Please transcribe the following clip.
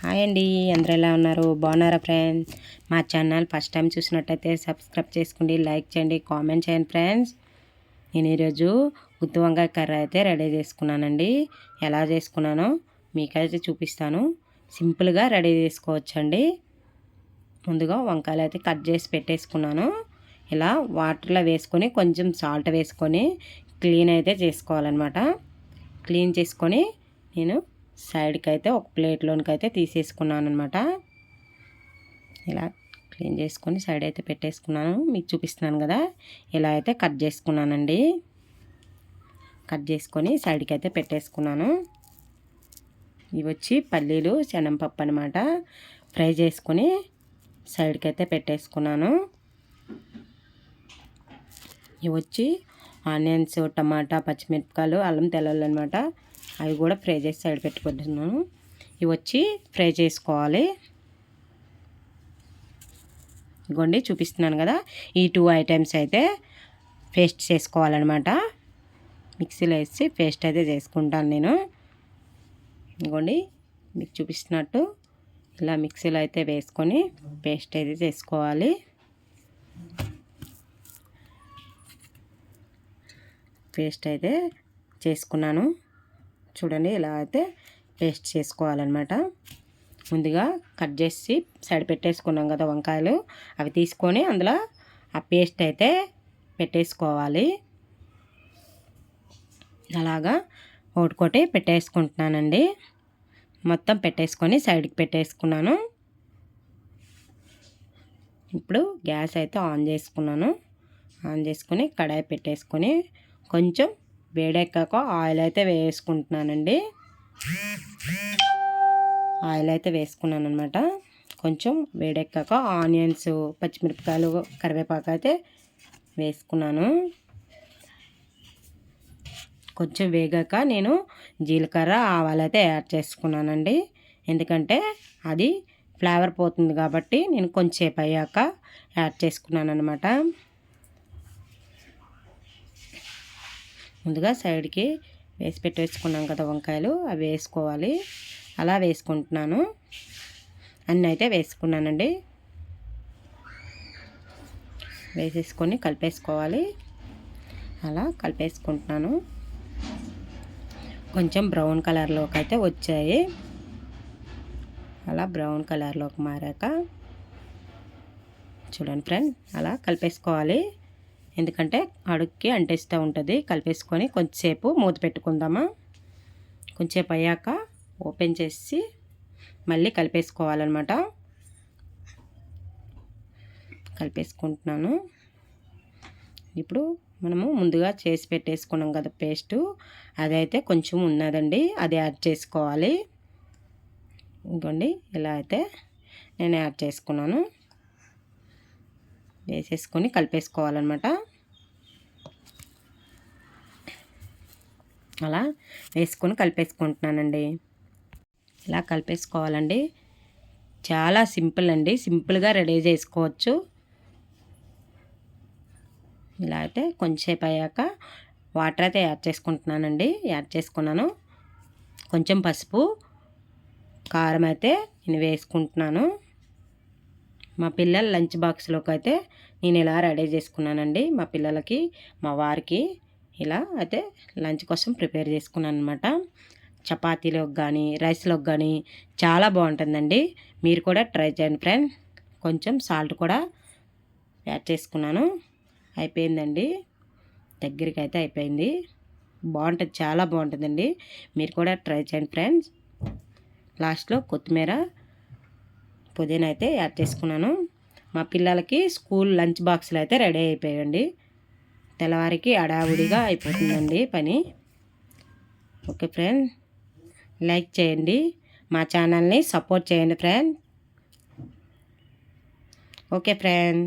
Hi అండి అందరు ఎలా ఉన్నారు? బాగున్నారా ఫ్రెండ్స్? మా ఛానల్ ఫస్ట్ టైం చూసినట్టయితే సబ్స్క్రైబ్ చేసుకోండి లైక్ చేయండి కామెంట్ చేయండి ఫ్రెండ్స్. నేను ఈరోజు గుత్తి వంకాయ కర్రీ అయితే రెడీ చేసుకున్నానండి. ఎలా చేసుకున్నానో మీకైతే చూపిస్తాను. సింపుల్గా రెడీ చేసుకోవచ్చండి. ముందుగా వంకాయలు అయితే కట్ చేసి పెట్టేసుకున్నాను. ఇలా వాటర్లో వేసుకొని కొంచెం సాల్ట్ వేసుకొని క్లీన్ అయితే చేసుకోవాలన్నమాట. క్లీన్ చేసుకొని నేను సైడ్కి అయితే ఒక ప్లేట్లోనికి అయితే తీసేసుకున్నాను అనమాట ఇలా క్లీన్ చేసుకొని సైడ్ అయితే పెట్టేసుకున్నాను. మీకు చూపిస్తున్నాను కదా ఇలా అయితే కట్ చేసుకున్నానండి. కట్ చేసుకొని సైడ్కి అయితే పెట్టేసుకున్నాను. ఇవి వచ్చి పల్లీలు శనగపప్పు అనమాట ఫ్రై చేసుకొని సైడ్కి అయితే పెట్టేసుకున్నాను. ఇవి వచ్చి ఆనియన్స్ టమాటా పచ్చిమిరపకాయలు అల్లం తెల్లలు అనమాట అవి కూడా ఫ్రై చేసి సైడ్ పెట్టుకుంటున్నాను. ఇవి వచ్చి ఫ్రై చేసుకోవాలి. ఇగోండి చూపిస్తున్నాను కదా. ఈ టూ ఐటమ్స్ అయితే పేస్ట్ చేసుకోవాలన్నమాట. మిక్సీలో వేసి పేస్ట్ అయితే చేసుకుంటాను నేను. ఇగోండి మీకు చూపిస్తున్నట్టు ఇలా మిక్సీలో అయితే వేసుకొని పేస్ట్ అయితే చేసుకోవాలి. పేస్ట్ అయితే చేసుకున్నాను. చూడండి ఇలా అయితే పేస్ట్ చేసుకోవాలన్నమాట. ముందుగా కట్ చేసి సైడ్ పెట్టేసుకున్నాం కదా వంకాయలు. అవి తీసుకొని అందులో ఆ పేస్ట్ అయితే పెట్టేసుకోవాలి. అలాగా ఒకటి పెట్టేసుకుంటున్నానండి. మొత్తం పెట్టేసుకొని సైడ్కి పెట్టేసుకున్నాను. ఇప్పుడు గ్యాస్ అయితే ఆన్ చేసుకున్నాను. ఆన్ చేసుకొని కడాయి పెట్టేసుకొని కొంచెం వేడెక్కాక ఆయిల్ అయితే వేసుకుంటున్నానండి. ఆయిల్ అయితే వేసుకున్నాను అనమాట కొంచెం వేడెక్కాక ఆనియన్స్ పచ్చిమిరపకాయలు కరివేపాకు అయితే వేసుకున్నాను. కొంచెం వేగాక నేను జీలకర్ర ఆవాలు అయితే యాడ్ చేసుకున్నానండి. ఎందుకంటే అది ఫ్లేవర్ పోతుంది కాబట్టి నేను కొంచెంసేపు అయ్యాక యాడ్ చేసుకున్నాను అనమాట ముందుగా సైడ్కి వేసి పెట్టేసుకున్నాం కదా వంకాయలు అవి వేసుకోవాలి. అలా వేసుకుంటున్నాను. అన్నీ అయితే వేసుకున్నానండి. వేసేసుకొని కలిపేసుకోవాలి. అలా కలిపేసుకుంటున్నాను. కొంచెం బ్రౌన్ కలర్లోకి అయితే వచ్చాయి. అలా బ్రౌన్ కలర్లోకి మారాక చూడండి ఫ్రెండ్ అలా కలిపేసుకోవాలి. ఎందుకంటే అడుక్కి అంటేస్తూ ఉంటుంది. కలిపేసుకొని కొంచెంసేపు మూత పెట్టుకుందామా? కొంచెంసేపు అయ్యాక ఓపెన్ చేసి మళ్ళీ కలిపేసుకోవాలన్నమాట. కలిపేసుకుంటున్నాను. ఇప్పుడు మనము ముందుగా చేసి పెట్టేసుకున్నాం కదా పేస్టు. అదైతే కొంచెం ఉన్నదండి. అది యాడ్ చేసుకోవాలి. ఇంకోండి ఇలా అయితే నేను యాడ్ చేసుకున్నాను. వేసేసుకొని కలిపేసుకోవాలన్నమాట. అలా వేసుకొని కలిపేసుకుంటున్నానండి. ఇలా కలిపేసుకోవాలండి. చాలా సింపుల్ అండి. సింపుల్గా రెడీ చేసుకోవచ్చు. ఇలా అయితే కొంచెంసేపు అయ్యాక వాటర్ అయితే యాడ్ చేసుకుంటున్నానండి. యాడ్ చేసుకున్నాను. కొంచెం పసుపు కారం అయితే నేను వేసుకుంటున్నాను. మా పిల్లల లంచ్ బాక్స్లోకి అయితే నేను ఇలా రెడీ చేసుకున్నానండి. మా పిల్లలకి మా వారికి ఇలా అయితే లంచ్ కోసం ప్రిపేర్ చేసుకున్నాను అనమాట చపాతీలోకి కానీ రైస్లోకి కానీ చాలా బాగుంటుందండి. మీరు కూడా ట్రై చేయండి ఫ్రెండ్. కొంచెం సాల్ట్ కూడా యాడ్ చేసుకున్నాను. అయిపోయిందండి. దగ్గరికి అయితే అయిపోయింది. బాగుంటుంది చాలా బాగుంటుందండి. మీరు కూడా ట్రై చేయండి ఫ్రెండ్స్ లాస్ట్లో కొత్తిమీర పుదీనా అయితే యాడ్ చేసుకున్నాను. మా పిల్లలకి స్కూల్ లంచ్ బాక్స్లు అయితే రెడీ అయిపోయాయండి. తెల్లవారికి అడావుడిగా అయిపోతుందండి పని. ఓకే ఫ్రెండ్ లైక్ చేయండి మా ఛానల్ని సపోర్ట్ చేయండి ఫ్రెండ్. Okay friend.